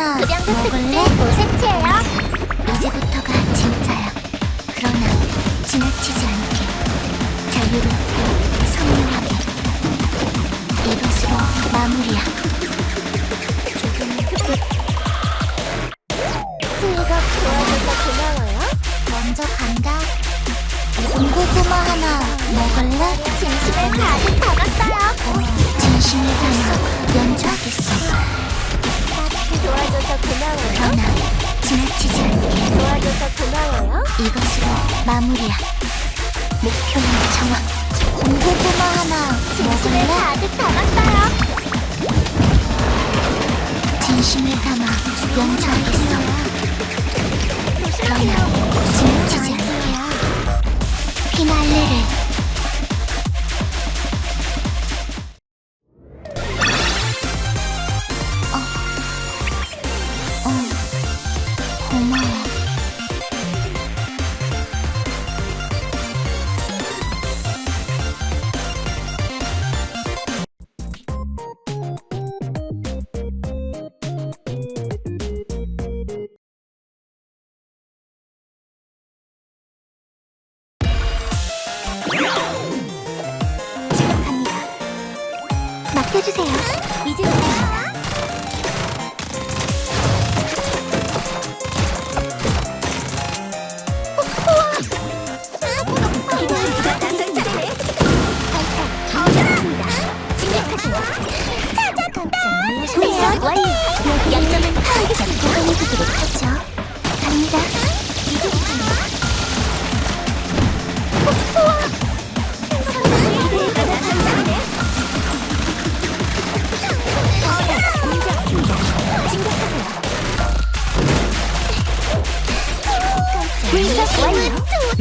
하나 급양도 먹을래? 오세트예요. 이제부터가 진짜야. 그러나 지나치지 않게. 자유롭고 선명하게. 이것으로 마무리야. 즐겁 도와줘서 고마워요. 먼저 간다. 군고구마 하나 먹을래? 진심을 가득 담았어요. 진심을 담아 연주하겠어. 도와줘서 고마워요. 그러나 지나치지 않게 도와줘서 고마워요. 이것으로 마무리야. 목표는 정확. 군고구마 하나 진심을 먹을래? 가득 담았어요. 진심을 담아 연주하겠어. 그러나 지나치지 않게 피날레를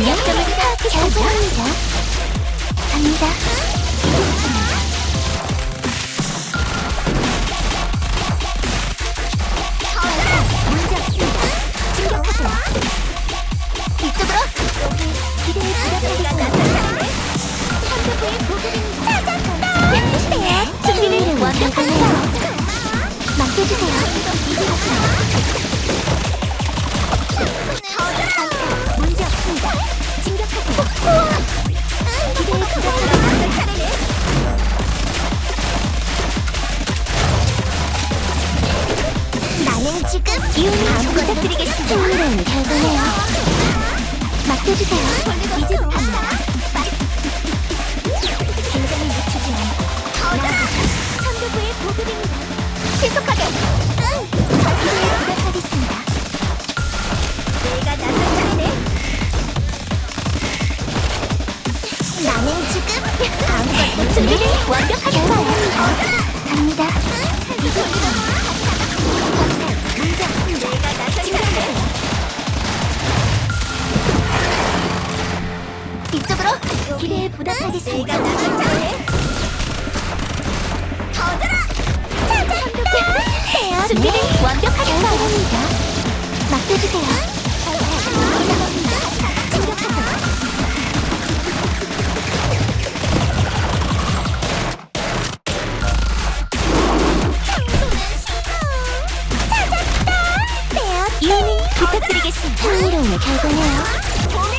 약점은 파악했습니다. 결정합니다. 갑니다. 준비를 완벽하네요. 맡겨주세요. 승리는 결과네요. 맡겨주세요. 이제부터입니다. 굉장히 늦추지 않고 나아가자. 선두부의 보급입니다. 아무것도 준비를 완벽하게 했어요. 갑니다. 문제 이쪽으로 기대에 부탁하겠습니다. 내가! 찾아! 준비를 완벽하게 결과입니다. 맡겨주세요. 이유는 부탁드리겠습니다. 흥미로운 결과네요.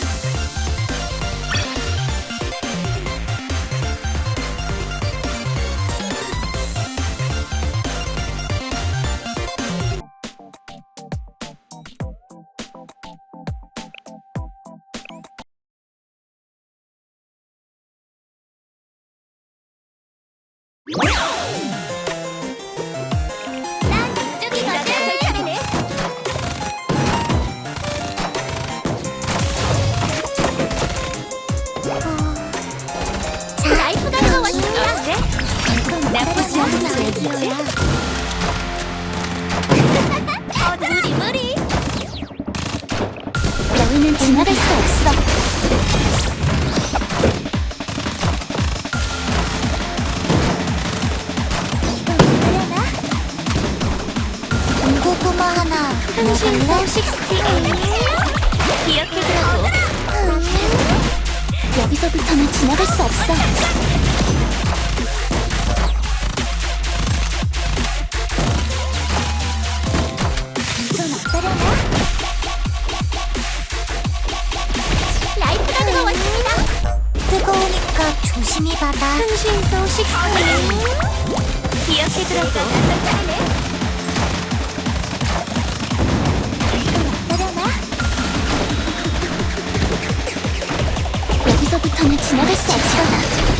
흥신소 68. 기억해두라고. 여기서부터는 지나갈 수 없어. 이건 어떠려나? 라이프가 왔습니다 뜨거우니까 조심히 받아 흥신소 68. 기억해두라고. 여기서부터는 지나갈 수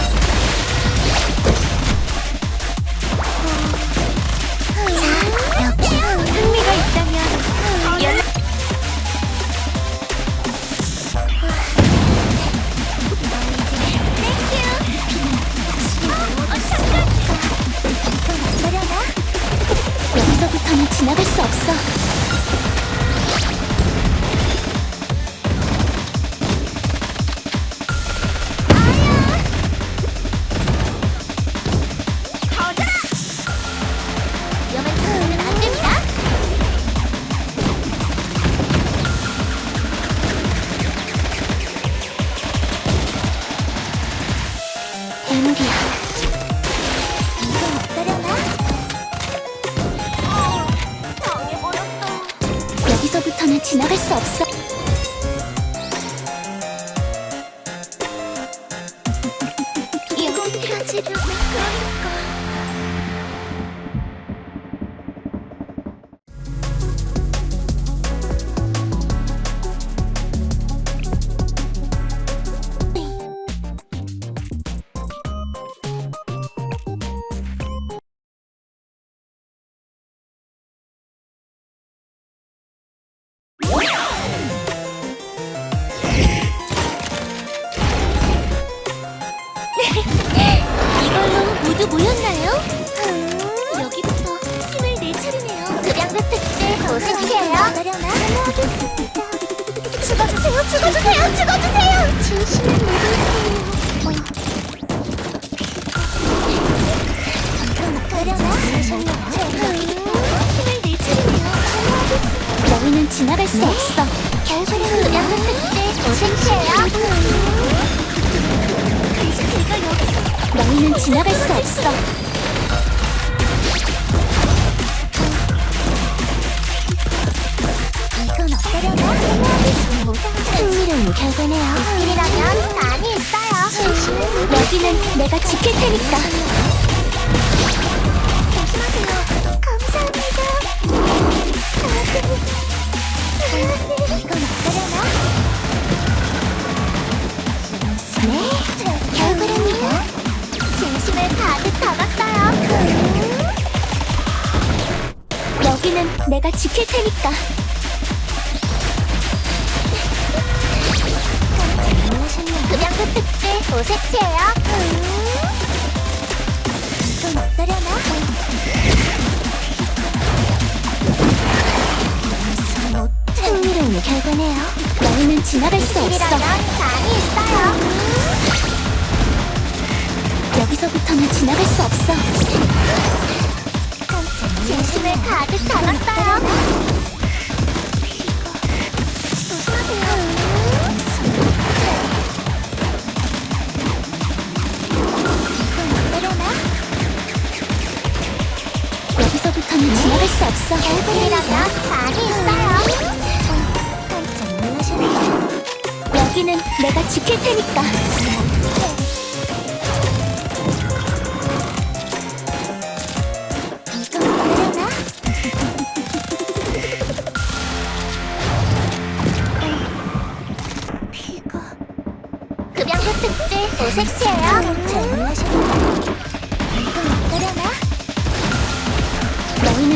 이거까지 모두 모였나요? 여기부터 힘을 내 차리네요. 급양도 특제 도색이에요. 어떠려나? 죽어주세요, 죽어주세요, 죽어주세요! 진심을 모르겠어요. 어떠려나? 힘을 내 차리네요. 너희는 지나갈 수 없어. 결국은 급양도 특제 도색이에요. 제가 여기서. 너희는 지나갈 수 없어. 이건 어떠려나? 흥미로운 결과네요. 일이라면 많이 있어요. 여기는 내가 지킬 테니까. 내가 지킬 테니까. 급양도 특제 오색채예요. 이건 어떠려나? 흥미로운 결과네요. 너희는 지나갈 수 없어. 많이 있어요. 여기서부터는 지나갈 수 없어. 진심을 가득 담았어요. 여기서부터는 지나갈 수 없어. 얼굴이라면 많이 있어요. 깜짝 놀라셨네요. 여기는 내가 지킬 테니까.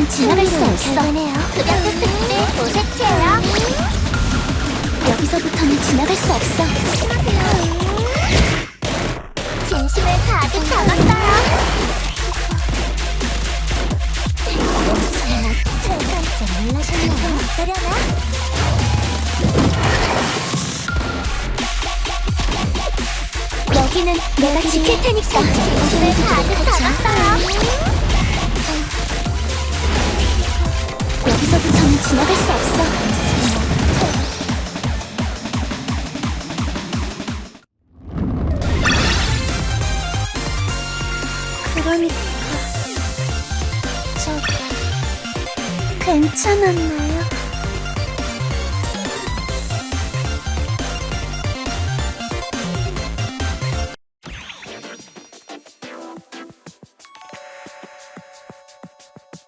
난 지나갈 수 없어. 그냥 끝끝이 도색체야. 여기서부터는 지나갈 수 없어. 진심을 가득 담았어요. 여기는 내가 지킬 테니까. 진심을 가득 담았어요. 지나갈 수 없어. 그러니까 저 괜찮았나요?